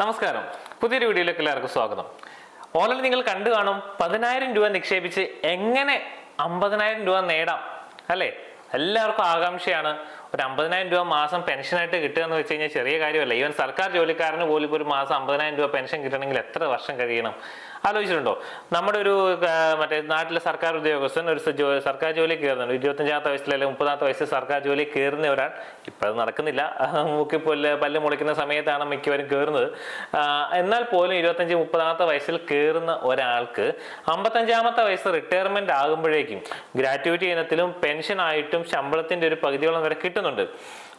നമസ്കാരം. പുതിയൊരു വീഡിയോയിലേക്ക് എല്ലാവർക്കും സ്വാഗതം. ഓൾറെഡി നിങ്ങൾ കണ്ടു കാണും പതിനായിരം രൂപ നിക്ഷേപിച്ച് എങ്ങനെ അമ്പതിനായിരം രൂപ നേടാം അല്ലേ? എല്ലാവർക്കും ആകാംക്ഷയാണ്. ഒരു അമ്പതിനായിരം രൂപ മാസം പെൻഷനായിട്ട് കിട്ടുക എന്ന് വെച്ച് കഴിഞ്ഞാൽ ചെറിയ കാര്യമല്ല. ഈവൻ സർക്കാർ ജോലിക്കാരന് പോലും ഒരു മാസം അമ്പതിനായിരം രൂപ പെൻഷൻ കിട്ടണമെങ്കിൽ എത്ര വർഷം കഴിയണം? ആലോചിച്ചിട്ടുണ്ടോ? നമ്മുടെ ഒരു മറ്റേ നാട്ടിലെ സർക്കാർ ഉദ്യോഗസ്ഥൻ ഒരു സർക്കാർ ജോലി കയറുന്നുണ്ട്. ഇരുപത്തഞ്ചാമത്തെ വയസ്സിൽ അല്ലെങ്കിൽ മുപ്പതാമത്തെ വയസ്സിൽ സർക്കാർ ജോലി കയറുന്ന ഒരാൾ. ഇപ്പം അത് നടക്കുന്നില്ല. മൂക്കി പോലെ പല്ല് മുളയ്ക്കുന്ന സമയത്താണ് മിക്കവരും കയറുന്നത്. എന്നാൽ പോലും ഇരുപത്തഞ്ച് മുപ്പതാമത്തെ വയസ്സിൽ കയറുന്ന ഒരാൾക്ക് അമ്പത്തഞ്ചാമത്തെ വയസ്സ് റിട്ടയർമെന്റ് ആകുമ്പോഴേക്കും ഗ്രാറ്റുവിറ്റി ഇനത്തിലും പെൻഷൻ ആയിട്ടും ശമ്പളത്തിന്റെ ഒരു പകുതിയോളം വരെ കിട്ടുന്നുണ്ട്.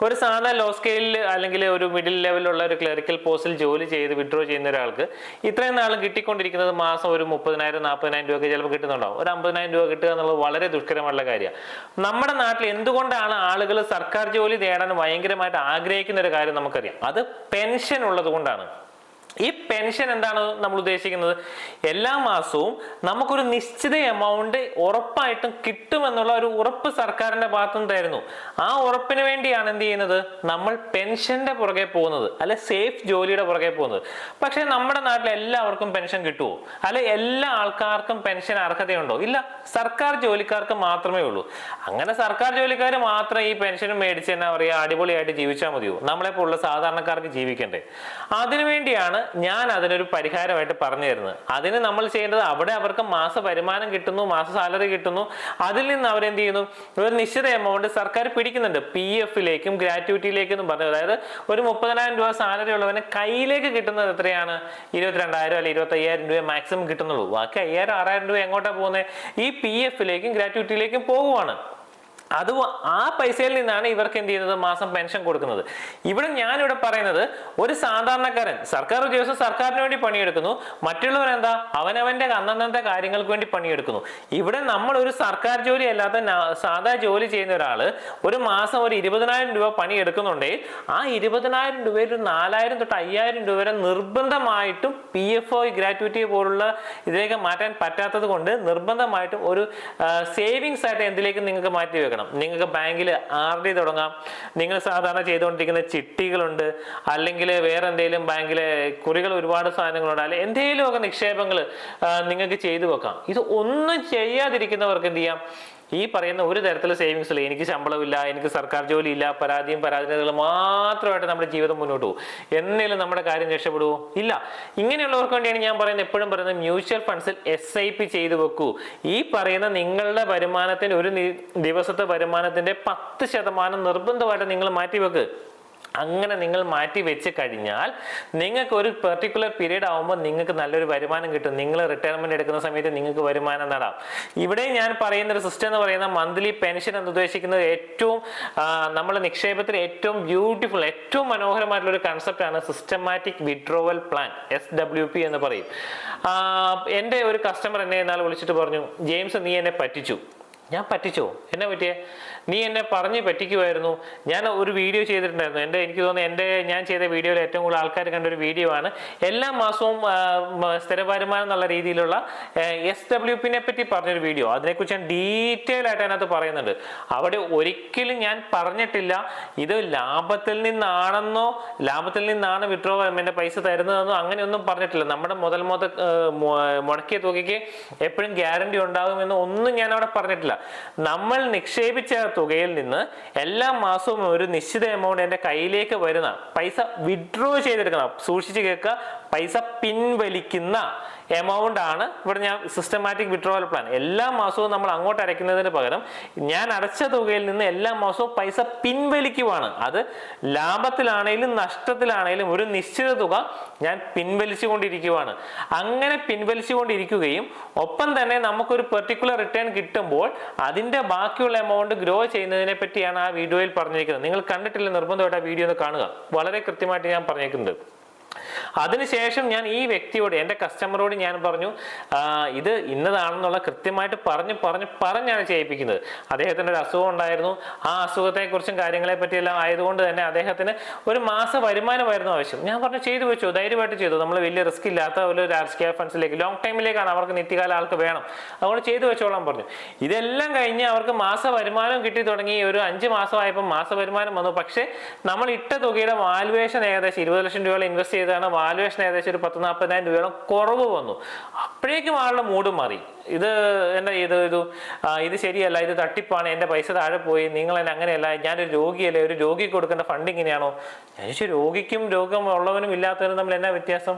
ഒരു സാധാരണ ലോ സ്കെയിലിൽ അല്ലെങ്കിൽ ഒരു മിഡിൽ ലെവലിലുള്ള ഒരു ക്ലറിക്കൽ പോസ്റ്റിൽ ജോലി ചെയ്ത് വിഡ്രോ ചെയ്യുന്ന ഒരാൾക്ക് ഇത്രയും നാളും കിട്ടിക്കൊണ്ടിരിക്കുന്നത് മാസം ഒരു മുപ്പതിനായിരം നാൽപ്പതിനായിരം രൂപയൊക്കെ ചിലപ്പോൾ കിട്ടുന്നുണ്ടാവും. ഒരു അമ്പതിനായിരം രൂപ കിട്ടുക എന്നുള്ളത് വളരെ ദുഷ്കരമുള്ള കാര്യമാണ്. നമ്മുടെ നാട്ടിൽ എന്തുകൊണ്ടാണ് ആളുകൾ സർക്കാർ ജോലി നേടാൻ ഭയങ്കരമായിട്ട് ആഗ്രഹിക്കുന്ന ഒരു കാര്യം നമുക്കറിയാം. അത് പെൻഷൻ ഉള്ളത് കൊണ്ടാണ് ഈ പെൻഷൻ എന്താണ് നമ്മൾ ഉദ്ദേശിക്കുന്നത്? എല്ലാ മാസവും നമുക്കൊരു നിശ്ചിത എമൗണ്ട് ഉറപ്പായിട്ടും കിട്ടുമെന്നുള്ള ഒരു ഉറപ്പ് സർക്കാരിന്റെ ഭാഗത്തു തരുന്നു ആ ഉറപ്പിന് വേണ്ടിയാണ് എന്ത് ചെയ്യുന്നത്? നമ്മൾ പെൻഷന്റെ പുറകെ പോകുന്നത്. അല്ലെ സേഫ് ജോലിയുടെ പുറകെ പോകുന്നത്. പക്ഷെ നമ്മുടെ നാട്ടിൽ എല്ലാവർക്കും പെൻഷൻ കിട്ടുമോ അല്ലെ എല്ലാ ആൾക്കാർക്കും പെൻഷൻ അർഹതയുണ്ടോ? ഇല്ല സർക്കാർ ജോലിക്കാർക്ക് മാത്രമേ ഉള്ളൂ. അങ്ങനെ സർക്കാർ ജോലിക്കാർ മാത്രം ഈ പെൻഷൻ മേടിച്ച് എന്നാ പറയുക അടിപൊളിയായിട്ട് ജീവിച്ചാൽ മതിയോ? നമ്മളെ പോലുള്ള സാധാരണക്കാർക്ക് ജീവിക്കണ്ടേ? അതിനുവേണ്ടിയാണ് ഞാൻ അതിനൊരു പരിഹാരമായിട്ട് പറഞ്ഞു തരുന്നത് അതിന് നമ്മൾ ചെയ്യേണ്ടത് അവിടെ അവർക്ക് മാസ വരുമാനം കിട്ടുന്നു മാസ സാലറി കിട്ടുന്നു. അതിൽ നിന്ന് അവരെന്ത് ചെയ്യുന്നു? ഒരു നിശ്ചിത എമൗണ്ട് സർക്കാർ പിടിക്കുന്നുണ്ട്. പി എഫിലേക്കും ഗ്രാറ്റുവിറ്റിയിലേക്കും പറഞ്ഞു അതായത് ഒരു മുപ്പതിനായിരം രൂപ സാലറി ഉള്ളവന് കയ്യിലേക്ക് കിട്ടുന്നത് എത്രയാണ്? ഇരുപത്തിരണ്ടായിരം അല്ലെങ്കിൽ ഇരുപത്തി അയ്യായിരം രൂപ മാക്സിമം കിട്ടുന്നുള്ളൂ. ബാക്കി അയ്യായിരം ആറായിരം രൂപ എങ്ങോട്ടാണ് പോകുന്നത്? ഈ പി എഫിലേക്കും ഗ്രാറ്റുവിറ്റിയിലേക്കും പോകുവാണ്. അത് ആ പൈസയിൽ നിന്നാണ് ഇവർക്ക് എന്ത് ചെയ്യുന്നത്? മാസം പെൻഷൻ കൊടുക്കുന്നത്. ഇവിടെ ഞാനിവിടെ പറയുന്നത് ഒരു സാധാരണക്കാരൻ സർക്കാർ ഉദ്യോഗസ്ഥൻ സർക്കാരിന് വേണ്ടി പണിയെടുക്കുന്നു. മറ്റുള്ളവർ എന്താ? അവനവന്റെ അന്നന്നത്തെ കാര്യങ്ങൾക്ക് വേണ്ടി പണിയെടുക്കുന്നു. ഇവിടെ നമ്മൾ ഒരു സർക്കാർ ജോലി അല്ലാത്ത സാധാ ജോലി ചെയ്യുന്ന ഒരാൾ ഒരു മാസം ഒരു ഇരുപതിനായിരം രൂപ പണിയെടുക്കുന്നുണ്ടെങ്കിൽ ആ ഇരുപതിനായിരം രൂപയിൽ ഒരു നാലായിരം തൊട്ട് അയ്യായിരം രൂപ വരെ നിർബന്ധമായിട്ടും പി എഫ് ഒ ഗ്രാറ്റുവിറ്റി പോലുള്ള ഇതിലേക്ക് മാറ്റാൻ പറ്റാത്തത് കൊണ്ട് നിർബന്ധമായിട്ടും ഒരു സേവിങ്സ് ആയിട്ട് എന്തിലേക്ക് നിങ്ങൾക്ക് മാറ്റി വെക്കണം? നിങ്ങൾക്ക് ബാങ്കിൽ ആർ ഡി തുടങ്ങാം. നിങ്ങൾ സാധാരണ ചെയ്തുകൊണ്ടിരിക്കുന്ന ചിട്ടികളുണ്ട്. അല്ലെങ്കിൽ വേറെ എന്തെങ്കിലും ബാങ്കിലെ കുറികൾ ഒരുപാട് സാധനങ്ങളുണ്ട്. അല്ലെങ്കിൽ എന്തെങ്കിലുമൊക്കെ നിക്ഷേപങ്ങൾ നിങ്ങൾക്ക് ചെയ്തു വെക്കാം. ഇത് ഒന്നും ചെയ്യാതിരിക്കുന്നവർക്ക് എന്ത് ചെയ്യാം? ഈ പറയുന്ന ഒരു തരത്തിലുള്ള സേവിങ്സ് ഇല്ല. എനിക്ക് ശമ്പളമില്ല എനിക്ക് സർക്കാർ ജോലി ഇല്ല പരാതിയും പരാധീനതകളും മാത്രമായിട്ട് നമ്മുടെ ജീവിതം മുന്നോട്ട് പോകും. എന്നേലും നമ്മുടെ കാര്യം രക്ഷപ്പെടുവോ? ഇല്ല. ഇങ്ങനെയുള്ളവർക്ക് വേണ്ടിയാണ് ഞാൻ പറയുന്നത് എപ്പോഴും പറയുന്നത് മ്യൂച്വൽ ഫണ്ട്സിൽ എസ് ഐ പി ചെയ്തു വെക്കൂ. ഈ പറയുന്ന നിങ്ങളുടെ വരുമാനത്തിന് ഒരു ദിവസത്തെ വരുമാനത്തിന്റെ പത്ത് ശതമാനം നിർബന്ധമായിട്ട് നിങ്ങൾ മാറ്റി വെക്ക് അങ്ങനെ നിങ്ങൾ മാറ്റി വെച്ച് കഴിഞ്ഞാൽ നിങ്ങൾക്ക് ഒരു പെർട്ടിക്കുലർ പീരീഡ് ആകുമ്പോൾ നിങ്ങൾക്ക് നല്ലൊരു വരുമാനം കിട്ടും. നിങ്ങൾ റിട്ടയർമെന്റ് എടുക്കുന്ന സമയത്ത് നിങ്ങൾക്ക് വരുമാനം നേടാം. ഇവിടെ ഞാൻ പറയുന്ന ഒരു സിസ്റ്റം എന്ന് പറയുന്ന മന്ത്ലി പെൻഷൻ എന്ന് ഉദ്ദേശിക്കുന്നത് ഏറ്റവും നമ്മുടെ നിക്ഷേപത്തിൽ ഏറ്റവും ബ്യൂട്ടിഫുൾ ഏറ്റവും മനോഹരമായിട്ടുള്ള ഒരു കൺസെപ്റ്റാണ് systematic withdrawal plan S W P എന്ന് പറയും. എന്റെ ഒരു കസ്റ്റമർ എന്നെ എന്നാൽ വിളിച്ചിട്ട് പറഞ്ഞു ജെയിംസ് നീ എന്നെ പറ്റിച്ചു. ഞാൻ പറ്റിച്ചോ? എന്നെ പറ്റിയേ? നീ എന്നെ പറഞ്ഞ് പറ്റിക്കുമായിരുന്നു ഞാൻ ഒരു വീഡിയോ ചെയ്തിട്ടുണ്ടായിരുന്നു. എന്റെ എനിക്ക് തോന്നുന്നു എന്റെ ഞാൻ ചെയ്ത വീഡിയോയിൽ ഏറ്റവും കൂടുതൽ ആൾക്കാർ കണ്ട ഒരു വീഡിയോ ആണ്. എല്ലാ മാസവും സ്ഥിര വരുമാനം എന്നുള്ള രീതിയിലുള്ള എസ് ഡബ്ല്യു പിനെ പറ്റി പറഞ്ഞൊരു വീഡിയോ അതിനെക്കുറിച്ച് ഞാൻ ഡീറ്റെയിൽ ആയിട്ട് അതിനകത്ത് പറയുന്നുണ്ട്. അവിടെ ഒരിക്കലും ഞാൻ പറഞ്ഞിട്ടില്ല ഇത് ലാഭത്തിൽ നിന്നാണെന്നോ ലാഭത്തിൽ നിന്നാണ് വിഡ്രോ എന്റെ പൈസ തരുന്നതെന്നോ അങ്ങനെയൊന്നും പറഞ്ഞിട്ടില്ല. നമ്മുടെ മുതൽ മുതൽ മുടക്കിയ തുകയ്ക്ക് എപ്പോഴും ഗ്യാരണ്ടി ഉണ്ടാകുമെന്ന് ഒന്നും ഞാൻ അവിടെ പറഞ്ഞിട്ടില്ല. നമ്മൾ നിക്ഷേപിച്ച തുകയിൽ നിന്ന് എല്ലാ മാസവും ഒരു നിശ്ചിത എമൗണ്ട് എന്റെ കയ്യിലേക്ക് വരുന്ന പൈസ വിഡ്രോ ചെയ്തെടുക്കണം. സൂക്ഷിച്ച് കേൾക്കുക. പൈസ പിൻവലിക്കുന്ന എമൗണ്ട് ആണ് ഇവിടെ ഞാൻ സിസ്റ്റമാറ്റിക് വിഡ്രോവൽ പ്ലാൻ എല്ലാ മാസവും നമ്മൾ അങ്ങോട്ട് അടയ്ക്കുന്നതിന് പകരം ഞാൻ അടച്ച തുകയിൽ നിന്ന് എല്ലാ മാസവും പൈസ പിൻവലിക്കുവാണ് അത് ലാഭത്തിലാണെങ്കിലും നഷ്ടത്തിലാണെങ്കിലും ഒരു നിശ്ചിത തുക ഞാൻ പിൻവലിച്ചുകൊണ്ടിരിക്കുവാണ് അങ്ങനെ പിൻവലിച്ചുകൊണ്ടിരിക്കുകയും ഒപ്പം തന്നെ നമുക്കൊരു പെർട്ടിക്കുലർ റിട്ടേൺ കിട്ടുമ്പോൾ അതിന്റെ ബാക്കിയുള്ള എമൗണ്ട് ഗ്രോ ചെയ്യുന്നതിനെ പറ്റിയാണ് ആ വീഡിയോയിൽ പറഞ്ഞിരിക്കുന്നത്. നിങ്ങൾ കണ്ടിട്ടില്ല നിർബന്ധമായിട്ട് ആ വീഡിയോ ഒന്ന് കാണുക. വളരെ കൃത്യമായിട്ട് ഞാൻ പറഞ്ഞേക്കുന്നത്. അതിനുശേഷം ഞാൻ ഈ വ്യക്തിയോട് എന്റെ കസ്റ്റമറോട് ഞാൻ പറഞ്ഞു "ആ, ഇത് ഇന്നതാണെന്നുള്ള കൃത്യമായിട്ട് പറഞ്ഞ് പറഞ്ഞ് പറഞ്ഞാണ് ചെയ്യിപ്പിക്കുന്നത്. അദ്ദേഹത്തിന് ഒരു അസുഖം ഉണ്ടായിരുന്നു. ആ അസുഖത്തെക്കുറിച്ചും കാര്യങ്ങളെ പറ്റിയെല്ലാം ആയതുകൊണ്ട് തന്നെ അദ്ദേഹത്തിന് ഒരു മാസ വരുമാനമായിരുന്നു ആവശ്യം. ഞാൻ പറഞ്ഞു ചെയ്തു വെച്ചു ധൈര്യമായിട്ട് ചെയ്തു. നമ്മൾ വലിയ റിസ്ക് ഇല്ലാത്ത ഒരു രാജകീയ ഫണ്ട്സിലേക്ക് ലോങ് ടൈമിലേക്കാണ് അവർക്ക് നിത്യകാല ആൾക്ക് വേണം. അതുകൊണ്ട് ചെയ്തു വെച്ചോളാം പറഞ്ഞു. ഇതെല്ലാം കഴിഞ്ഞ് അവർക്ക് മാസ വരുമാനം കിട്ടി തുടങ്ങി. ഒരു അഞ്ച് മാസമായപ്പോൾ മാസ വരുമാനം വന്നു. പക്ഷേ നമ്മൾ ഇട്ട തുകയുടെ വാലുവേഷൻ ഏകദേശം ഇരുപത് ലക്ഷം രൂപ ഇൻവെസ്റ്റ് ചെയ്താണ് വാലുവേഷൻ ഏകദേശം ഒരു പത്ത് നാൽപ്പതിനായിരം രൂപയോളം കുറവ് വന്നു. അപ്പോഴേക്കും ആളുടെ മൂഡ് മാറി. ഇത് എന്താ ഇത് ഇത് ഇത് ശരിയല്ല ഇത് തട്ടിപ്പാണ് എന്റെ പൈസ താഴെ പോയി നിങ്ങൾ എന്നെ അങ്ങനെയല്ല ഞാനൊരു രോഗിയല്ലേ ഒരു രോഗിക്ക് കൊടുക്കേണ്ട ഫണ്ട് ഇങ്ങനെയാണോ? ഞാൻ ചോദിച്ചു രോഗിക്കും രോഗം ഉള്ളവനും ഇല്ലാത്തവനും തമ്മിൽ എന്നാ വ്യത്യാസം?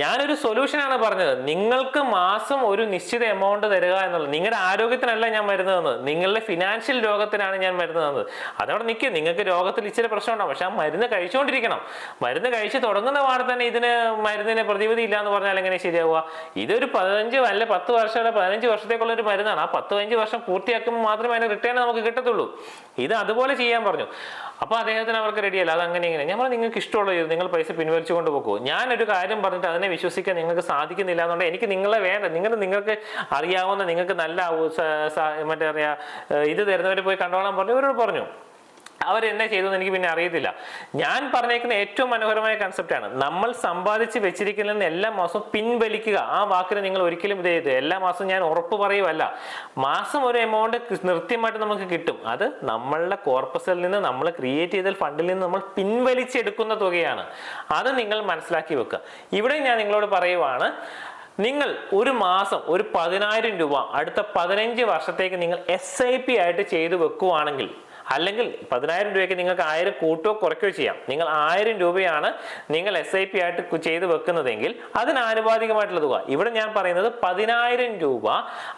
ഞാനൊരു സൊല്യൂഷനാണ് പറഞ്ഞത്. നിങ്ങൾക്ക് മാസം ഒരു നിശ്ചിത എമൗണ്ട് തരിക എന്നുള്ളത്. നിങ്ങളുടെ ആരോഗ്യത്തിനല്ല ഞാൻ മരുന്ന് തന്നത്. നിങ്ങളുടെ ഫിനാൻഷ്യൽ രോഗത്തിനാണ് ഞാൻ മരുന്ന് തന്നത്. അതവിടെ നിൽക്കും നിങ്ങൾക്ക് രോഗത്തിൽ ഇച്ചിരി പ്രശ്നമുണ്ടാവും പക്ഷെ ആ മരുന്ന് കഴിച്ചുകൊണ്ടിരിക്കണം മരുന്ന് കഴിച്ച് തുടങ്ങുന്ന പാടെ തന്നെ ഇതിന് മരുന്നിന് പ്രതിവിധി ഇല്ല എന്ന് പറഞ്ഞാൽ എങ്ങനെ ശരിയാവുക? ഇതൊരു പതിനഞ്ച് അല്ലെ പത്ത് വർഷം അല്ലെ പതിനഞ്ച് വർഷത്തേക്കുള്ള ഒരു മരുന്നാണ്. ആ പത്ത് പതിനഞ്ച് വർഷം പൂർത്തിയാക്കുമ്പോൾ മാത്രമേ അതിന് റിട്ടേൺ നമുക്ക് കിട്ടത്തുള്ളൂ. ഇത് അതുപോലെ ചെയ്യാൻ പറഞ്ഞു. അപ്പോൾ അദ്ദേഹത്തിന് അവർക്ക് റെഡിയല്ല അത് അങ്ങനെ ഇങ്ങനെ. ഞാൻ നിങ്ങൾക്ക് ഇഷ്ടമുള്ള ചെയ്തു നിങ്ങൾ പൈസ പിൻവലിച്ചു കൊണ്ട് പോകുമോ ഞാനൊരു കാര്യം പറഞ്ഞിട്ട് അതിനെ വിശ്വസിക്കാൻ നിങ്ങൾക്ക് സാധിക്കുന്നില്ല. എന്നുണ്ടെങ്കിൽ എനിക്ക് നിങ്ങളെ വേണ്ട. നിങ്ങൾ നിങ്ങൾക്ക് അറിയാവുന്ന നിങ്ങൾക്ക് നല്ല മറ്റേ അറിയാം ഇത് തരുന്നവർ പോയി കണ്ടോളാൻ പറഞ്ഞു. ഇവരോട് പറഞ്ഞു അവരെന്നെ ചെയ്തു എന്ന് എനിക്ക് പിന്നെ അറിയത്തില്ല. ഞാൻ പറഞ്ഞേക്കുന്ന ഏറ്റവും മനോഹരമായ കൺസെപ്റ്റാണ് നമ്മൾ സമ്പാദിച്ച് വെച്ചിരിക്കുന്നതിന് എല്ലാ മാസവും പിൻവലിക്കുക. ആ വാക്കിന് നിങ്ങൾ ഒരിക്കലും ഇത് ചെയ്ത് എല്ലാ മാസവും ഞാൻ ഉറപ്പ് പറയുമല്ല മാസം ഒരു എമൗണ്ട് കൃത്യമായിട്ട് നമുക്ക് കിട്ടും. അത് നമ്മളുടെ കോർപ്പസിൽ നിന്ന് നമ്മൾ ക്രിയേറ്റ് ചെയ്ത ഫണ്ടിൽ നിന്ന് നമ്മൾ പിൻവലിച്ചെടുക്കുന്ന തുകയാണ്. അത് നിങ്ങൾ മനസ്സിലാക്കി വെക്കുക. ഇവിടെ ഞാൻ നിങ്ങളോട് പറയുവാണ് നിങ്ങൾ ഒരു മാസം ഒരു പതിനായിരം രൂപ അടുത്ത പതിനഞ്ച് വർഷത്തേക്ക് നിങ്ങൾ എസ് ഐ പി ആയിട്ട് ചെയ്തു വെക്കുവാണെങ്കിൽ അല്ലെങ്കിൽ പതിനായിരം രൂപയ്ക്ക് നിങ്ങൾക്ക് ആയിരം കൂട്ടുകയോ കുറയ്ക്കുകയോ ചെയ്യാം. നിങ്ങൾ ആയിരം രൂപയാണ് നിങ്ങൾ എസ് ഐ പി ആയിട്ട് ചെയ്ത് വെക്കുന്നതെങ്കിൽ അതിന് ആനുപാതികമായിട്ടുള്ള തുക ഇവിടെ ഞാൻ പറയുന്നത് പതിനായിരം രൂപ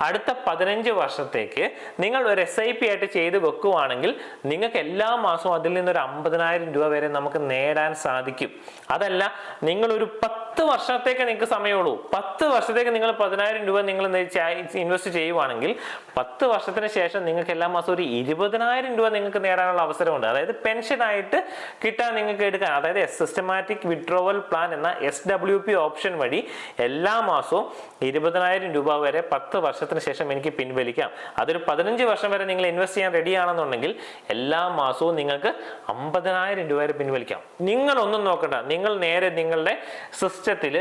അടുത്ത പതിനഞ്ച് വർഷത്തേക്ക് നിങ്ങൾ ഒരു എസ് ഐ പി ആയിട്ട് ചെയ്ത് വെക്കുവാണെങ്കിൽ നിങ്ങൾക്ക് എല്ലാ മാസവും അതിൽ നിന്നൊരു അമ്പതിനായിരം രൂപ വരെ നമുക്ക് നേടാൻ സാധിക്കും. അതല്ല നിങ്ങളൊരു ഒരു പത്ത് വർഷത്തേക്ക് നിങ്ങൾക്ക് സമയമുള്ളൂ. പത്ത് വർഷത്തേക്ക് നിങ്ങൾ പതിനായിരം രൂപ നിങ്ങൾ ഇൻവെസ്റ്റ് ചെയ്യുവാണെങ്കിൽ പത്ത് വർഷത്തിന് ശേഷം നിങ്ങൾക്ക് എല്ലാ മാസം ഒരു ഇരുപതിനായിരം രൂപ നിങ്ങൾക്ക് നേടാനുള്ള അവസരമുണ്ട്. അതായത് പെൻഷനായിട്ട് കിട്ടാൻ നിങ്ങൾക്ക് എടുക്കാൻ അതായത് സിസ്റ്റമാറ്റിക് വിഡ്രോവൽ പ്ലാൻ എന്ന എസ് ഡബ്ല്യു പി ഓപ്ഷൻ വഴി എല്ലാ മാസവും ഇരുപതിനായിരം രൂപ വരെ പത്ത് വർഷത്തിന് ശേഷം എനിക്ക് പിൻവലിക്കാം. അതൊരു പതിനഞ്ച് വർഷം വരെ നിങ്ങൾ ഇൻവെസ്റ്റ് ചെയ്യാൻ റെഡി ആണെന്നുണ്ടെങ്കിൽ എല്ലാ മാസവും നിങ്ങൾക്ക് അമ്പതിനായിരം രൂപ വരെ പിൻവലിക്കാം. നിങ്ങൾ ഒന്നും നോക്കണ്ട. നിങ്ങൾ നേരെ നിങ്ങളുടെ സിസ്റ്റത്തിൽ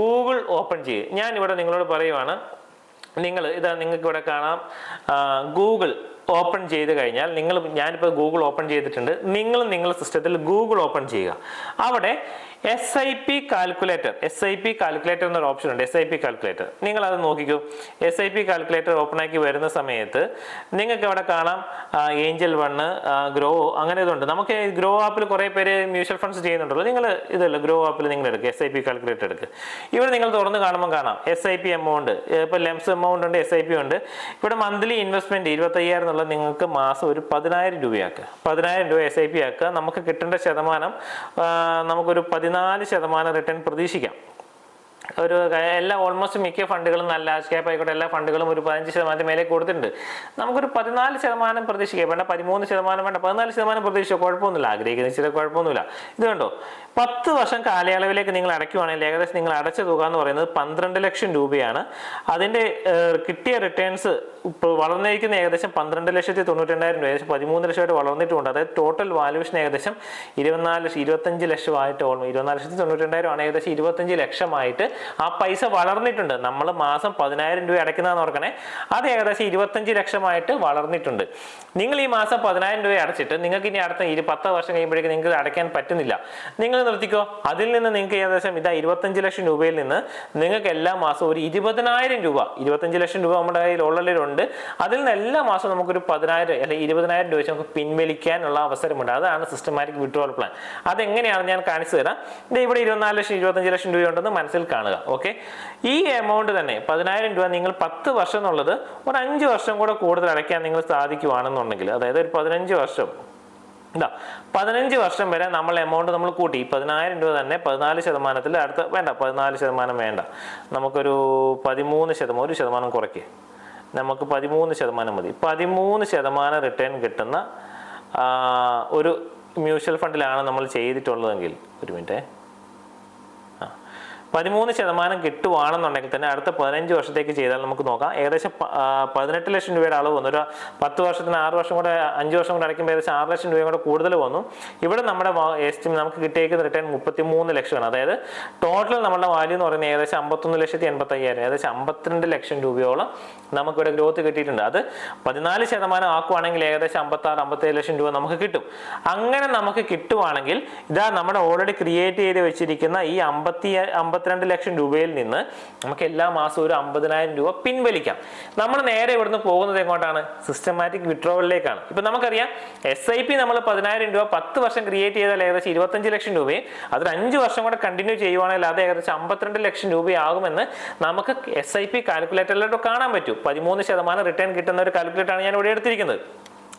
ഗൂഗിൾ ഓപ്പൺ ചെയ്യുക ഞാൻ ഇവിടെ നിങ്ങളോട് പറയുവാണ് നിങ്ങൾ ഇതാ നിങ്ങൾക്ക് ഇവിടെ കാണാം ഗൂഗിൾ ഓപ്പൺ ചെയ്ത് കഴിഞ്ഞാൽ നിങ്ങൾ ഞാനിപ്പോൾ ഗൂഗിൾ ഓപ്പൺ ചെയ്തിട്ടുണ്ട്. നിങ്ങൾ നിങ്ങളുടെ സിസ്റ്റത്തിൽ ഗൂഗിൾ ഓപ്പൺ ചെയ്യുക. അവിടെ S I P calculator S I P calculator എന്നൊരു ഓപ്ഷൻ ഉണ്ട്. എസ് ഐ പി കാൽക്കുലേറ്റർ നിങ്ങൾ അത് നോക്കിക്കോ. S I P calculator open ആക്കി വരുന്ന സമയത്ത് നിങ്ങൾക്ക് അവിടെ കാണാം ഏഞ്ചൽ വണ്ണ് ഗ്രോ അങ്ങനെ ഇതുണ്ട്. നമുക്ക് ഗ്രോ ആപ്പിൽ കുറേ പേര് മ്യൂച്വൽ ഫണ്ട്സ് ചെയ്യുന്നുണ്ടല്ലോ. നിങ്ങൾ ഇതല്ല ഗ്രോ ആപ്പിൽ നിങ്ങൾ എടുക്കുക എസ് ഐ പി കാൽക്കുലേറ്റർ എടുക്കുക ഇവിടെ നിങ്ങൾ തുറന്ന് കാണുമ്പോൾ കാണാം. എസ് ഐ പി എമൗണ്ട് ഇപ്പോൾ ലെംസ് എമൗണ്ട് ഉണ്ട് എസ് ഐ പി ഉണ്ട്. ഇവിടെ മന്ത്ലി ഇൻവെസ്റ്റ്മെന്റ് ഇരുപത്തയ്യായിരം എന്നുള്ളത് നിങ്ങൾക്ക് മാസം ഒരു പതിനായിരം രൂപയാക്കുക പതിനായിരം രൂപ എസ് ഐ പി ആക്കുക. നമുക്ക് കിട്ടേണ്ട ശതമാനം നമുക്കൊരു നമുക്കൊരു പതിനാല് ശതമാനം റിട്ടേൺ പ്രതീക്ഷിക്കാം. ഒരു എല്ലാ ഓൾമോസ്റ്റ് മിക്ക ഫണ്ടുകളും നല്ല ക്യാപ്പ് ആയിക്കോട്ടെ എല്ലാ ഫണ്ടുകളും ഒരു പതിനഞ്ച് ശതമാനത്തിന് മേലെ കൊടുത്തിട്ടുണ്ട്. നമുക്കൊരു പതിനാല് ശതമാനം പ്രതീക്ഷിക്കാം. വേണ്ട പതിമൂന്ന് ശതമാനം വേണ്ട പതിനാല് ശതമാനം പ്രതീക്ഷിച്ചോ കുഴപ്പമൊന്നുമില്ല. ആഗ്രഹിക്കുന്ന ചില കുഴപ്പമൊന്നുമില്ല. ഇത് കണ്ടോ? പത്ത് വർഷം കാലയളവിലേക്ക് നിങ്ങൾ അടയ്ക്കുവാണെങ്കിൽ ഏകദേശം നിങ്ങൾ അടച്ച തുക എന്ന് പറയുന്നത് പന്ത്രണ്ട് ലക്ഷം രൂപയാണ്. അതിന്റെ കിട്ടിയ റിട്ടേൺസ് ഇപ്പോൾ വളർന്നിരിക്കുന്ന ഏകദേശം പന്ത്രണ്ട് ലക്ഷത്തി തൊണ്ണൂറ്റി രണ്ടായിരം രൂപ ഏകദേശം പതിമൂന്ന് ലക്ഷമായിട്ട് വളർന്നിട്ടുമുണ്ട്. അതായത് ടോട്ടൽ വാല്യൂഷൻ ഏകദേശം ഇരുപത്തിനാല് ലക്ഷം ഇരുപത്തഞ്ച് ലക്ഷമായിട്ട് ഓൾമോ ഇരുപത്തിനാല് ലക്ഷത്തി തൊണ്ണൂറ്റി രണ്ടായിരം ആണ്. ഏകദേശം ഇരുപത്തഞ്ച് ലക്ഷമായിട്ട് ആ പൈസ വളർന്നിട്ടുണ്ട്. നമ്മൾ മാസം പതിനായിരം രൂപ അടയ്ക്കുന്നതെന്ന് ഓർക്കണേ. അത് ഏകദേശം ഇരുപത്തഞ്ച് ലക്ഷമായിട്ട് വളർന്നിട്ടുണ്ട്. നിങ്ങൾ ഈ മാസം പതിനായിരം രൂപ അടച്ചിട്ട് നിങ്ങൾക്ക് ഇനി അടുത്ത ഇരു പത്ത് വർഷം കഴിയുമ്പോഴേക്കും നിങ്ങൾക്ക് അടയ്ക്കാൻ പറ്റുന്നില്ല. നിങ്ങൾ നിർത്തിക്കോ. അതിൽ നിന്ന് നിങ്ങൾക്ക് ഏകദേശം ഇതാ ഇരുപത്തഞ്ച് ലക്ഷം രൂപയിൽ നിന്ന് നിങ്ങൾക്ക് എല്ലാ മാസവും ഒരു ഇരുപതിനായിരം രൂപ ഇരുപത്തഞ്ച് ലക്ഷം രൂപ നമ്മുടെ കയ്യിൽ ഓൾറെഡി അതിൽ നിന്ന് എല്ലാ മാസവും നമുക്കൊരു പതിനായിരം അല്ലെങ്കിൽ ഇരുപതിനായിരം രൂപ വെച്ച് നമുക്ക് പിൻവലിക്കാനുള്ള അവസരമുണ്ട്. അതാണ് സിസ്റ്റമാറ്റിക് വിഡ്രോവൽ പ്ലാൻ അതെങ്ങനെയാണ് ഞാൻ കാണിച്ചു തരാം. ഇത് ഇവിടെ ഇരുപത്തിനാല് ലക്ഷം ഇരുപത്തഞ്ച് ലക്ഷം രൂപ ഉണ്ടെന്ന് മനസ്സിൽ കാണുക ഓക്കെ ഈ എമൗണ്ട് തന്നെ പതിനായിരം രൂപ നിങ്ങൾ പത്ത് വർഷം എന്നുള്ളത് ഒരു അഞ്ച് വർഷം കൂടെ കൂടുതൽ അടയ്ക്കാൻ നിങ്ങൾ സാധിക്കുവാണെന്നുണ്ടെങ്കിൽ അതായത് ഒരു പതിനഞ്ച് വർഷം എന്താ പതിനഞ്ച് വർഷം വരെ നമ്മൾ എമൗണ്ട് നമ്മൾ കൂട്ടി പതിനായിരം രൂപ തന്നെ പതിനാല് ശതമാനത്തിൽ അടുത്ത വേണ്ട പതിനാല് ശതമാനം വേണ്ട. നമുക്കൊരു പതിമൂന്ന് ശതമാനം ഒരു ശതമാനം കുറയ്ക്ക്. നമുക്ക് പതിമൂന്ന് ശതമാനം മതി. പതിമൂന്ന് ശതമാനം റിട്ടേൺ കിട്ടുന്ന ഒരു മ്യൂച്വൽ ഫണ്ടിലാണ് നമ്മൾ ചെയ്തിട്ടുള്ളതെങ്കിൽ ഒരു മിനിറ്റ്. പതിമൂന്ന് ശതമാനം കിട്ടുവാണെന്നുണ്ടെങ്കിൽ തന്നെ അടുത്ത പതിനഞ്ച് വർഷത്തേക്ക് ചെയ്താൽ നമുക്ക് നോക്കാം. ഏകദേശം പതിനെട്ട് ലക്ഷം രൂപയുടെ അളവ് വന്നു. ഒരു പത്ത് വർഷത്തിന് ആറ് വർഷം കൂടെ അഞ്ച് വർഷം കൂടെ അടയ്ക്കുമ്പോൾ ഏകദേശം ആറ് ലക്ഷം രൂപയും കൂടെ കൂടുതൽ വന്നു. ഇവിടെ നമ്മുടെ എസ്റ്റിമേറ്റ് നമുക്ക് കിട്ടിയേക്കുന്ന റിട്ടേൺ മുപ്പത്തി മൂന്ന് ലക്ഷമാണ്. അതായത് ടോട്ടൽ നമ്മുടെ വാല്യൂ എന്ന് പറയുന്നത് ഏകദേശം അമ്പത്തൊന്ന് ലക്ഷത്തി എൺപത്തി അയ്യായിരം ഏകദേശം അമ്പത്തിരണ്ട് ലക്ഷം രൂപയോളം നമുക്കിവിടെ ഗ്രോത്ത് കിട്ടിയിട്ടുണ്ട്. അത് പതിനാല് ശതമാനം ആക്കുവാണെങ്കിൽ ഏകദേശം അമ്പത്തി ആറ് അമ്പത്തേഴ് ലക്ഷം രൂപ നമുക്ക് കിട്ടും. അങ്ങനെ നമുക്ക് കിട്ടുവാണെങ്കിൽ ഇതാ നമ്മുടെ ഓൾറെഡി ക്രിയേറ്റ് ചെയ്ത് വെച്ചിരിക്കുന്ന ഈ അമ്പത്തി അമ്പത്തിരണ്ട് ലക്ഷം രൂപയിൽ നിന്ന് നമുക്ക് എല്ലാ മാസവും ഒരു അമ്പതിനായിരം രൂപ പിൻവലിക്കാം. നമ്മൾ നേരെ ഇവിടുന്ന് പോകുന്നത് എങ്ങോട്ടാണ്? സിസ്റ്റമാറ്റിക് വിഡ്രോവലിലേക്കാണ് ഇപ്പൊ നമുക്കറിയാം എസ് ഐ പി നമ്മൾ പതിനായിരം രൂപ പത്ത് വർഷം ക്രിയേറ്റ് ചെയ്താൽ ഏകദേശം ഇരുപത്തഞ്ച് ലക്ഷം രൂപയും അതൊരു അഞ്ച് വർഷം കൂടെ കണ്ടിന്യൂ ചെയ്യുവാണെങ്കിൽ അത് ഏകദേശം അമ്പത്തിരണ്ട് ലക്ഷം രൂപയാകുമെന്ന് നമുക്ക് എസ് ഐ പി കാൽക്കുലേറ്ററിലോട്ട് കാണാൻ പറ്റും. പതിമൂന്ന് ശതമാനം റിട്ടേൺ കിട്ടുന്ന ഒരു കാൽക്കുലേറ്ററാണ് ഞാൻ ഇവിടെ എടുത്തിരിക്കുന്നത്.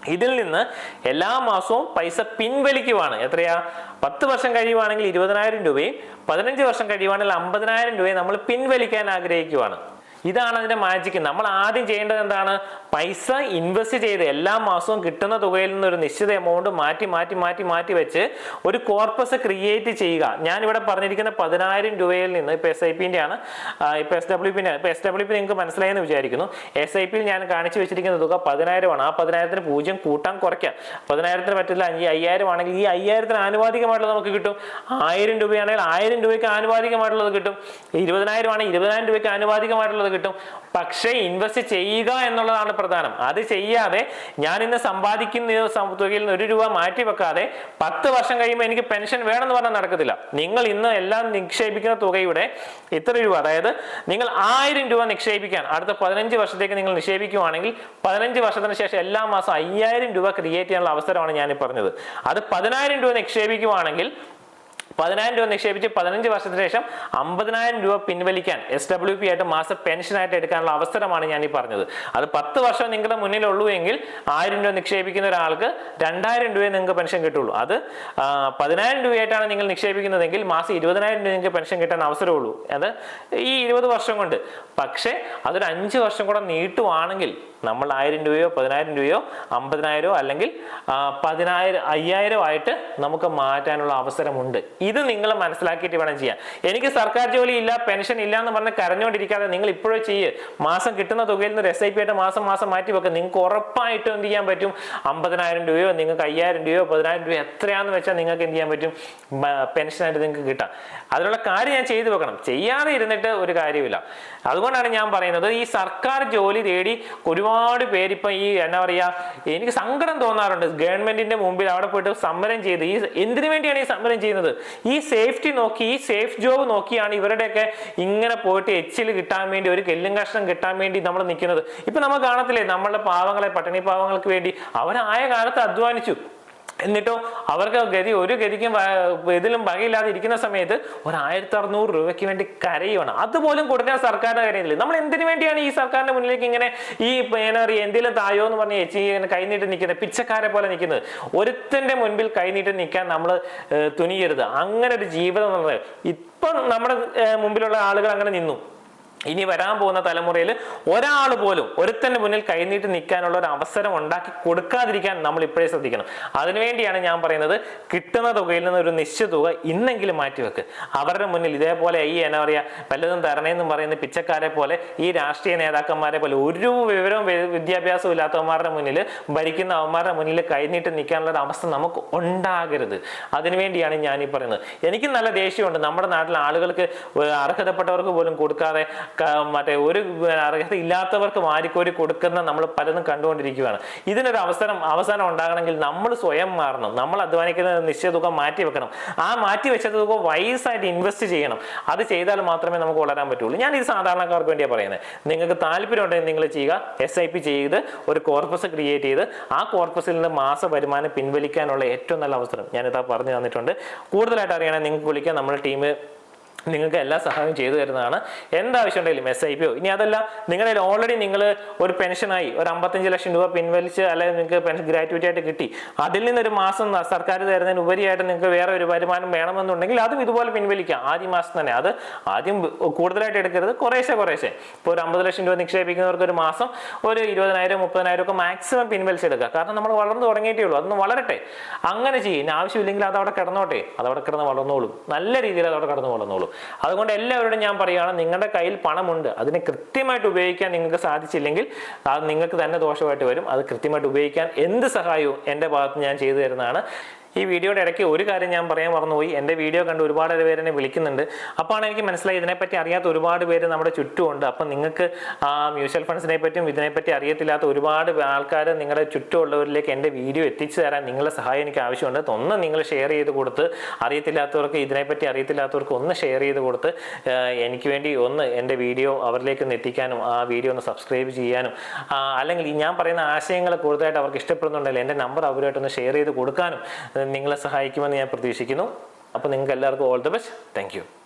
ഇതിൽ നിന്ന് എല്ലാ മാസവും പൈസ പിൻവലിക്കുവാണ്. എത്രയാ? പത്ത് വർഷം കഴിയുവാണെങ്കിൽ ഇരുപതിനായിരം രൂപയും പതിനഞ്ച് വർഷം കഴിയുവാണെങ്കിൽ അമ്പതിനായിരം രൂപയും നമ്മൾ പിൻവലിക്കാൻ ആഗ്രഹിക്കുവാണ്. ഇതാണ് അതിന്റെ മാജിക്ക് നമ്മൾ ആദ്യം ചെയ്യേണ്ടത് എന്താണ്? പൈസ ഇൻവെസ്റ്റ് ചെയ്ത് എല്ലാ മാസവും കിട്ടുന്ന തുകയിൽ നിന്ന് ഒരു നിശ്ചിത എമൗണ്ട് മാറ്റി മാറ്റി മാറ്റി മാറ്റി വെച്ച് ഒരു കോർപ്പസ് ക്രിയേറ്റ് ചെയ്യുക. ഞാൻ ഇവിടെ പറഞ്ഞിരിക്കുന്ന പതിനായിരം രൂപയിൽ നിന്ന് ഇപ്പൊ എസ് ഐ പിന്റെ ആണ്. ഇപ്പൊ എസ് ഡബ്ല്യു പിന്നെ ഇപ്പൊ എസ് ഡബ്ല്യു പി നിങ്ങൾക്ക് മനസ്സിലായെന്ന് വിചാരിക്കുന്നു. എസ് ഐ പിയിൽ ഞാൻ കാണിച്ചു വെച്ചിരിക്കുന്ന തുക പതിനായിരമാണ്. ആ പതിനായിരത്തിന് പൂജ്യം കൂട്ടാൻ കുറയ്ക്കാം പതിനായിരത്തിന് പറ്റില്ല അഞ്ച് അയ്യായിരം ആണെങ്കിൽ ഈ അയ്യായിരത്തിന് ആനുപാതികമായിട്ടുള്ളത് നമുക്ക് കിട്ടും. ആയിരം രൂപയാണെങ്കിൽ ആയിരം രൂപയ്ക്ക് ആനുപാതികമായിട്ടുള്ളത് കിട്ടും. ഇരുപതിനായിരം ആണെങ്കിൽ ഇരുപതിനായിരം രൂപയ്ക്ക് ആനുപാതികമായിട്ടുള്ളത് കിട്ടും. പക്ഷേ ഇൻവെസ്റ്റ് ചെയ്യുക എന്നുള്ളതാണ് പ്രധാനം. അത് ചെയ്യാതെ ഞാൻ ഇന്ന് സമ്പാദിക്കുന്ന തുകയിൽ നിന്ന് ഒരു രൂപ മാറ്റി വെക്കാതെ പത്ത് വർഷം കഴിയുമ്പോൾ എനിക്ക് പെൻഷൻ വേണമെന്ന് പറഞ്ഞാൽ നടക്കത്തില്ല. നിങ്ങൾ ഇന്ന് എല്ലാം നിക്ഷേപിക്കുന്ന തുകയുടെ ഇത്ര രൂപ അതായത് നിങ്ങൾ ആയിരം രൂപ നിക്ഷേപിക്കാൻ അടുത്ത പതിനഞ്ച് വർഷത്തേക്ക് നിങ്ങൾ നിക്ഷേപിക്കുവാണെങ്കിൽ പതിനഞ്ച് വർഷത്തിന് ശേഷം എല്ലാ മാസം അയ്യായിരം രൂപ ക്രിയേറ്റ് ചെയ്യാനുള്ള അവസരമാണ് ഞാൻ പറഞ്ഞത് അത് പതിനായിരം രൂപ നിക്ഷേപിക്കുവാണെങ്കിൽ പതിനായിരം രൂപ നിക്ഷേപിച്ച് പതിനഞ്ച് വർഷത്തിന് ശേഷം അമ്പതിനായിരം രൂപ പിൻവലിക്കാൻ എസ് ഡബ്ല്യു പി ആയിട്ട് മാസം പെൻഷനായിട്ട് എടുക്കാനുള്ള അവസരമാണ് ഞാൻ ഈ പറഞ്ഞത്. അത് പത്ത് വർഷം നിങ്ങളുടെ മുന്നിലുള്ളൂ എങ്കിൽ ആയിരം രൂപ നിക്ഷേപിക്കുന്ന ഒരാൾക്ക് രണ്ടായിരം രൂപയെ നിങ്ങൾക്ക് പെൻഷൻ കിട്ടുള്ളൂ. അത് പതിനായിരം രൂപയായിട്ടാണ് നിങ്ങൾ നിക്ഷേപിക്കുന്നതെങ്കിൽ മാസം ഇരുപതിനായിരം രൂപ നിങ്ങൾക്ക് പെൻഷൻ കിട്ടാൻ അവസരമുള്ളൂ. അത് ഈ ഇരുപത് വർഷം കൊണ്ട്. പക്ഷേ അതൊരു അഞ്ച് വർഷം കൂടെ നീട്ടുവാണെങ്കിൽ നമ്മൾ ആയിരം രൂപയോ പതിനായിരം രൂപയോ അമ്പതിനായിരമോ അല്ലെങ്കിൽ പതിനായിരം അയ്യായിരം ആയിട്ട് നമുക്ക് മാറ്റാനുള്ള അവസരമുണ്ട്. ഇത് നിങ്ങൾ മനസ്സിലാക്കിയിട്ട് വേണം ചെയ്യാൻ. എനിക്ക് സർക്കാർ ജോലി ഇല്ല പെൻഷൻ ഇല്ല എന്ന് പറഞ്ഞ് കരഞ്ഞുകൊണ്ടിരിക്കാതെ നിങ്ങൾ ഇപ്പോഴും ചെയ്യ്. മാസം കിട്ടുന്ന തുകയിൽ നിന്ന് എസ് ഐ പി ആയിട്ട് മാസം മാസം മാറ്റി വെക്കുക നിങ്ങൾക്ക് ഉറപ്പായിട്ടും എന്ത് ചെയ്യാൻ പറ്റും? അമ്പതിനായിരം രൂപയോ നിങ്ങൾക്ക് അയ്യായിരം രൂപയോ പതിനായിരം രൂപയോ എത്രയാന്ന് വെച്ചാൽ നിങ്ങൾക്ക് എന്ത് ചെയ്യാൻ പറ്റും? പെൻഷനായിട്ട് നിങ്ങൾക്ക് കിട്ടാം. അതിനുള്ള കാര്യം ഞാൻ ചെയ്തു വെക്കണം. ചെയ്യാതെ ഇരുന്നിട്ട് ഒരു കാര്യമില്ല അതുകൊണ്ടാണ് ഞാൻ പറയുന്നത് ഈ സർക്കാർ ജോലി തേടി ഒരുപാട് പേര് ഇപ്പം ഈ എന്നാ പറയാ എനിക്ക് സങ്കടം തോന്നാറുണ്ട്. ഗവൺമെന്റിന്റെ മുമ്പിൽ അവിടെ പോയിട്ട് സമരം ചെയ്ത് ഈ എന്തിനു വേണ്ടിയാണ് ഈ സമരം ചെയ്യുന്നത്? ഈ സേഫ്റ്റി നോക്കി ഈ സേഫ് ജോബ് നോക്കിയാണ് ഇവരുടെയൊക്കെ ഇങ്ങനെ പോയിട്ട് എച്ചിൽ കിട്ടാൻ വേണ്ടി ഒരു കെല്ലും കഷ്ണം കിട്ടാൻ വേണ്ടി നമ്മൾ നിൽക്കുന്നത്. ഇപ്പൊ നമ്മൾ കാണത്തില്ലേ നമ്മളുടെ പാവങ്ങളെ പട്ടിണി പാവങ്ങൾക്ക് വേണ്ടി അവരായ കാലത്ത് അധ്വാനിച്ചു. എന്നിട്ടോ അവർക്ക് ഗതി ഒരു ഗതിക്കും ഇതിലും വകയില്ലാതെ ഇരിക്കുന്ന സമയത്ത് ഒരു ആയിരത്തി അറുന്നൂറ് രൂപയ്ക്ക് വേണ്ടി കരയുവാണ്. അതുപോലും കൊടുക്കാൻ സർക്കാരിന്റെ കാര്യമില്ല നമ്മൾ എന്തിനു വേണ്ടിയാണ് ഈ സർക്കാരിന്റെ മുന്നിലേക്ക് ഇങ്ങനെ ഈ എന്താ എന്നാ പറയുക എന്തെങ്കിലും തായോ എന്ന് പറഞ്ഞ് ചേച്ചി ഇങ്ങനെ കൈനീട്ടി നിൽക്കുന്നത് പിച്ചക്കാരെ പോലെ നിൽക്കുന്നത്. ഒരുത്തന്റെ മുൻപിൽ കൈനീട്ടി നിൽക്കാൻ നമ്മൾ തുനിയരുത്. അങ്ങനെ ഒരു ജീവിതം എന്നുള്ളത് ഇപ്പം നമ്മുടെ മുമ്പിലുള്ള ആളുകൾ അങ്ങനെ നിന്നു. ഇനി വരാൻ പോകുന്ന തലമുറയിൽ ഒരാൾ പോലും ഒരുത്തന്റെ മുന്നിൽ കൈനീട്ടി നിൽക്കാനുള്ള ഒരു അവസരം ഉണ്ടാക്കി കൊടുക്കാതിരിക്കാൻ നമ്മൾ ഇപ്പോഴേ ശ്രദ്ധിക്കണം. അതിനുവേണ്ടിയാണ് ഞാൻ പറയുന്നത് കിട്ടുന്ന തുകയിൽ നിന്ന് ഒരു നിശ്ചിത തുക ഇന്നെങ്കിലും മാറ്റിവെക്ക്. അവരുടെ മുന്നിൽ ഇതേപോലെ ഈ എന്നാ പറയുക വല്ലതും തരണേന്നും പറയുന്ന പിച്ചക്കാരെ പോലെ ഈ രാഷ്ട്രീയ നേതാക്കന്മാരെ പോലെ ഒരു വിവരവും വിദ്യാഭ്യാസവും ഇല്ലാത്തവന്മാരുടെ മുന്നിൽ ഭരിക്കുന്ന അവന്മാരുടെ മുന്നിൽ കൈനീട്ടി നിൽക്കാനുള്ള ഒരു അവസ്ഥ നമുക്ക് ഉണ്ടാകരുത്. അതിനുവേണ്ടിയാണ് ഞാൻ ഈ പറയുന്നത്. എനിക്ക് നല്ല ദേഷ്യമുണ്ട്. നമ്മുടെ നാട്ടിലെ ആളുകൾക്ക് അർഹതപ്പെട്ടവർക്ക് പോലും കൊടുക്കാതെ മറ്റേ ഒരു അർഹത ഇല്ലാത്തവർക്ക് മാരിക്കോരി കൊടുക്കുന്ന നമ്മൾ പലതും കണ്ടുകൊണ്ടിരിക്കുകയാണ്. ഇതിനൊരു അവസരം അവസാനം ഉണ്ടാകണമെങ്കിൽ നമ്മൾ സ്വയം മാറണം. നമ്മൾ അധ്വാനിക്കുന്ന നിശ്ചയ തുക മാറ്റി വെക്കണം. ആ മാറ്റി വെച്ച തുക വൈസായിട്ട് ഇൻവെസ്റ്റ് ചെയ്യണം. അത് ചെയ്താൽ മാത്രമേ നമുക്ക് വളരാൻ പറ്റുള്ളൂ. ഞാൻ ഇത് സാധാരണക്കാർക്ക് വേണ്ടിയാണ് പറയുന്നത് നിങ്ങൾക്ക് താല്പര്യം ഉണ്ടെങ്കിൽ നിങ്ങൾ ചെയ്യുക. എസ് ഐ പി ചെയ്ത് ഒരു കോർപ്പസ് ക്രിയേറ്റ് ചെയ്ത് ആ കോർപ്പസിൽ നിന്ന് മാസ വരുമാനം പിൻവലിക്കാനുള്ള ഏറ്റവും നല്ല അവസരം. ഞാനിതാ പറഞ്ഞു തന്നിട്ടുണ്ട്. കൂടുതലായിട്ട് അറിയണമെങ്കിൽ നിങ്ങൾക്ക് വിളിക്കാം. നമ്മുടെ ടീം നിങ്ങൾക്ക് എല്ലാ സഹായവും ചെയ്തു തരുന്നതാണ്. എന്താവശ്യം ഉണ്ടെങ്കിലും എസ് ഐ പിയോ ഇനി അതല്ല നിങ്ങളുടെ ഓൾറെഡി നിങ്ങൾ ഒരു പെൻഷനായി ഒരു അമ്പത്തഞ്ച് ലക്ഷം രൂപ പിൻവലിച്ച് അല്ലെങ്കിൽ നിങ്ങൾക്ക് പെൻഷൻ ഗ്രാറ്റുവിറ്റി ആയിട്ട് കിട്ടി. അതിൽ നിന്നൊരു മാസം സർക്കാർ തരുന്നതിന് ഉപരിയായിട്ട് നിങ്ങൾക്ക് വേറെ ഒരു വരുമാനം വേണമെന്നുണ്ടെങ്കിൽ അതും ഇതുപോലെ പിൻവലിക്കാം. ആദ്യ മാസം തന്നെ. അത് ആദ്യം കൂടുതലായിട്ട് എടുക്കരുത്. കുറേശ്ശെ കുറേശ്ശെ. ഇപ്പോൾ ഒരു അമ്പത് ലക്ഷം രൂപ നിക്ഷേപിക്കുന്നവർക്ക് ഒരു മാസം ഒരു ഇരുപതിനായിരം മുപ്പതിനായിരം ഒക്കെ മാക്സിമം പിൻവലിച്ചെടുക്കുക. കാരണം നമ്മൾ വളർന്നു തുടങ്ങിയിട്ടേ ഉള്ളൂ. അതൊന്ന് വളരട്ടെ. അങ്ങനെ ചെയ്യും. ആവശ്യമില്ലെങ്കിൽ അത് അവിടെ കിടന്നോട്ടെ. അത് അവിടെ കിടന്ന് വളർന്നോളും. നല്ല രീതിയിൽ അത് അവിടെ കിടന്ന് വളർന്നോളും. അതുകൊണ്ട് എല്ലാവരോടും ഞാൻ പറയുകയാണ് നിങ്ങളുടെ കയ്യിൽ പണമുണ്ട്. അതിനെ കൃത്യമായിട്ട് ഉപയോഗിക്കാൻ നിങ്ങൾക്ക് സാധിച്ചില്ലെങ്കിൽ അത് നിങ്ങൾക്ക് തന്നെ ദോഷമായിട്ട് വരും. അത് കൃത്യമായിട്ട് ഉപയോഗിക്കാൻ എന്ത് സഹായവും എന്റെ ഭാഗത്ത് ഞാൻ ചെയ്തു തരുന്നതാണ്. ഈ വീഡിയോയുടെ ഇടയ്ക്ക് ഒരു കാര്യം ഞാൻ പറയാൻ മറന്നുപോയി. എന്റെ വീഡിയോ കണ്ട് ഒരുപാട് പേര് എന്നെ വിളിക്കുന്നുണ്ട്. അപ്പോഴാണ് എനിക്ക് മനസ്സിലായി ഇതിനെപ്പറ്റി അറിയാത്ത ഒരുപാട് പേര് നമ്മുടെ ചുറ്റുമുണ്ട്. അപ്പം നിങ്ങൾക്ക് മ്യൂച്വൽ ഫണ്ട്സിനെ പറ്റിയും ഇതിനെപ്പറ്റി അറിയത്തില്ലാത്ത ഒരുപാട് ആൾക്കാർ നിങ്ങളുടെ ചുറ്റുമുള്ളവരിലേക്ക് എന്റെ വീഡിയോ എത്തിച്ചു തരാൻ നിങ്ങളുടെ സഹായം എനിക്ക് ആവശ്യമുണ്ട്. ഒന്ന് നിങ്ങൾ ഷെയർ ചെയ്ത് കൊടുത്ത് അറിയത്തില്ലാത്തവർക്ക് ഇതിനെപ്പറ്റി അറിയത്തില്ലാത്തവർക്ക് ഒന്ന് ഷെയർ ചെയ്ത് കൊടുത്ത് എനിക്ക് വേണ്ടി ഒന്ന് എന്റെ വീഡിയോ അവരിലേക്ക് ഒന്ന് എത്തിക്കാനും ആ വീഡിയോ ഒന്ന് സബ്സ്ക്രൈബ് ചെയ്യാനും അല്ലെങ്കിൽ ഞാൻ പറയുന്ന ആശയങ്ങൾ കൂടുതലായിട്ട് അവർക്ക് ഇഷ്ടപ്പെടുന്നുണ്ടെങ്കിൽ എന്റെ നമ്പർ അവരുമായിട്ടൊന്ന് ഷെയർ ചെയ്ത് കൊടുക്കാനും നിങ്ങളെ സഹായിക്കുമെന്ന് ഞാൻ പ്രതീക്ഷിക്കുന്നു. അപ്പോൾ നിങ്ങൾക്ക് എല്ലാവർക്കും ഓൾ ദ ബെസ്റ്റ് താങ്ക്